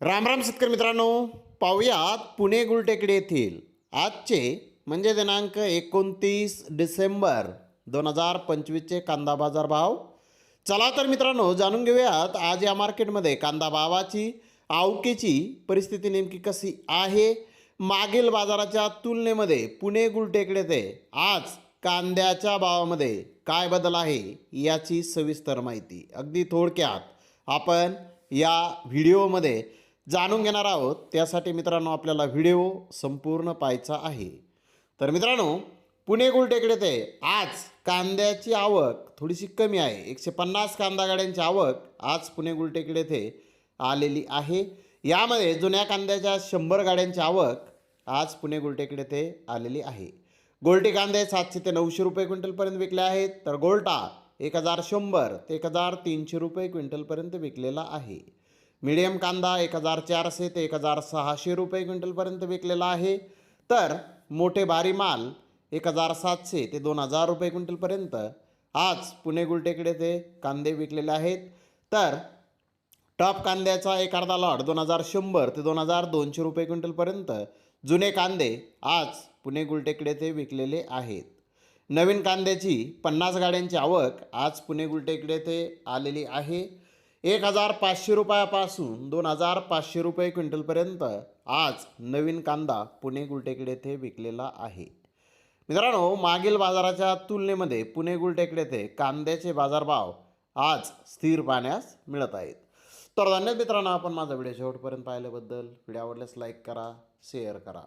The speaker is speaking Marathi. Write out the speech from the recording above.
रामराम शेतकरी मित्रांनो पाहुयात पुणे गुलटेकडे येथील आजचे म्हणजे दिनांक एकोणतीस डिसेंबर दोन हजार पंचवीसचे कांदा बाजार भाव. चला तर मित्रांनो जाणून घेऊयात आज या मार्केटमध्ये कांदा भावाची आवकेची परिस्थिती नेमकी कशी आहे? मागील बाजाराच्या तुलनेमध्ये पुणे गुलटेकडे ते आज कांद्याच्या भावामध्ये काय बदल आहे याची सविस्तर माहिती. अगदी थोडक्यात आपण या व्हिडिओमध्ये जाणून घेणार आहोत. त्यासाठी मित्रांनो आपल्याला व्हिडिओ संपूर्ण पाहायचा आहे. तर मित्रांनो पुणे गुलटेकडे ते आज कांद्याची आवक थोडीशी कमी आहे. एकशे पन्नास कांदा गाड्यांची आवक आज पुणे गुलटेकडे ते आलेली आहे. यामध्ये जुन्या कांद्याच्या शंभर गाड्यांची आवक आज पुणे गुलटेकडे ते आलेली आहे. गोल्टी कांदे सातशे ते नऊशे रुपये क्विंटलपर्यंत विकले आहेत. तर गोल्टा एक हजार शंभर ते एक हजार तीनशे रुपये क्विंटलपर्यंत विकलेला आहे. मिडियम कांदा एक हजार चारशे ते एक हजार सहाशे रुपये क्विंटलपर्यंत विकलेला आहे. तर मोठे भारी माल एक हजार सातशे ते दोन हजार रुपये क्विंटलपर्यंत आज पुणे गुलटेकडे ते कांदे विकलेले आहेत. तर टॉप कांद्याचा एक अर्धा लॉट दोन हजार शंभर ते दोन हजार दोनशे रुपये क्विंटलपर्यंत जुने कांदे आज पुणे गुलटेकडे ते विकलेले आहेत. नवीन कांद्याची पन्नास गाड्यांची आवक आज पुणे गुलटेकडे ते आलेली आहे. एक हजार पाचशे रुपयापासून दोन हजार पाचशे रुपये क्विंटलपर्यंत आज नवीन कांदा पुणे गुलटेकडे ते विकलेला आहे. मित्रांनो मागील बाजाराच्या तुलनेमध्ये पुणे गुलटेकडे ते कांद्याचे बाजारभाव आज स्थिर पाहण्यास मिळत आहेत. तर धन्यवाद मित्रांनो आपण माझा व्हिडिओ शेवटपर्यंत पाहिल्याबद्दल. व्हिडिओ आवडल्यास लाईक करा शेअर करा.